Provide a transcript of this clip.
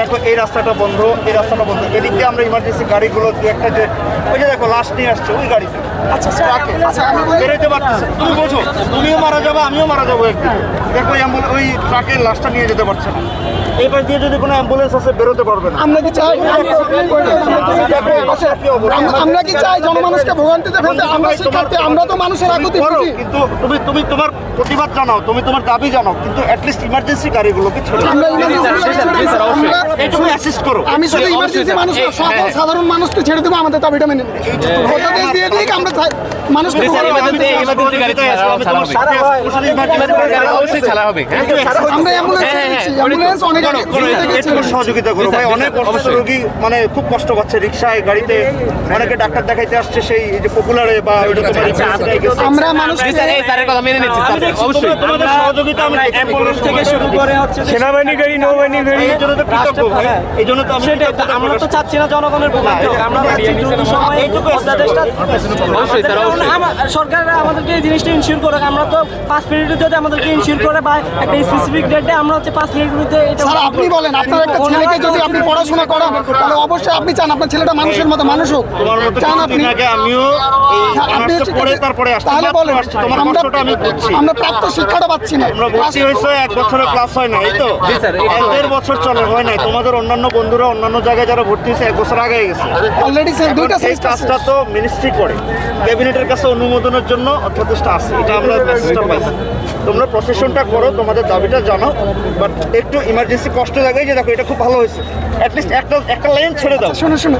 দেখো এই রাস্তাটা বন্ধ এই রাস্তাটা বন্ধ। এদিক দিয়ে আমরা ইমার্জেন্সি গাড়িগুলো দু একটা যে ওই যে দেখো লাশ নিয়ে আসছে ওই গাড়িতে আচ্ছা ট্রাকে আচ্ছা আমি বলি বেরোতে পারতেছে তুমি বোঝো তুমিও মারা যাবে আমিও মারা যাব একদিন দেখো ওই ট্রাকের লাশটা নিয়ে যেতে পারছে না। এবার দিয়ে যদি কোনো অ্যাম্বুলেন্স আসে বেরোতে পারবে না। আমরা কি চাই? আম- আমরা কি চাই? জনমানুষকে ভোগান্তিতে ফেলতে আমরা শিক্ষার্থী আমরা তো মানুষের আকুতি কিন্তু তুমি তুমি তোমার প্রতিবাদ জানাও তুমি তোমার দাবি জানাও কিন্তু অ্যাটলিস্ট ইমার্জেন্সি গাড়িগুলোকে ছেড়ে। আমরা emergency অ্যাসিস্ট করো। আমি শুধু ইমার্জেন্সি মানুষ না, সকল সাধারণ মানুষকে ছেড়ে দেবো আমাদের দাবিটা মেনে নেবে। দিয়ে দিক আমরা মানুষকে সহযোগিতা করো ভাই। অনেক অসুস্থ রোগী খুব কষ্ট পাচ্ছে রিক্সায় গাড়িতে। অনেকে ডাক্তার দেখাইতে আসছে সেই যে পপুলারে বা। আমরা মানুষকে কথা মেনে নিচ্ছি অবশ্যই। সহযোগিতা থেকে শুরু করে হচ্ছে সেনাবাহিনী গাড়ি নৌবাহিনী গাড়ি। কৃতজ্ঞ ভাই। এই জন্য তো আমরা তো চাচ্ছি না জনগণের ভোগান্তি আমরা চাচ্ছি দ্রুত সময়ে এইটুকু অধ্যাদেশটা অবশ্যই স্যার আমাদের- অবশ্যই। আমা- সরকার আমাদেরকে এই জিনিসটা ইনশিওর করে আমরা তো পাঁচ যদি আমাদেরকে ইনশিওর করে বা একটা স্পেসিফিক ডেটে আমরা হচ্ছে পাঁচ মিনিটের মধ্যে এটা স্যার আপনি বলেন আপনার একটা ছেলেকে যদি আপনি পড়াশোনা করান তাহলে অবশ্যই আপনি চান আপনার ছেলেটা মানুষের মতো মানুষ হোক। চান আপনি আমিও হ্যাঁ, আপনি তারপরে আসছি। তাহলে বলেন আমরা আমরা প্রাপ্ত শিক্ষাটা পাচ্ছি না। এক বছরের ক্লাস হয় না এই তো। এক দেড় বছর চলে হয় নাই তোমাদের অন্যান্য বন্ধুরা অন্যান্য জায়গায় যারা ভর্তি হয়েছে এক বছর আগে গেছে। অলরেডি স্যার দুইটা কাজটা তো মিনিস্ট্রি করে। ক্যাবিনেটের কাছে অনুমোদনের জন্য যথেষ্ট আছে এটা আমরা মেসেজটা পাইছি তোমরা প্রসেশনটা করো তোমাদের দাবিটা জানাও। বাট একটু ইমার্জেন্সি কষ্ট লাগে যে দেখো এটা খুব ভালো হয়েছে। অ্যাটলিস্ট একটা একটা লাইন ছেড়ে দাও। শোনো শুনে।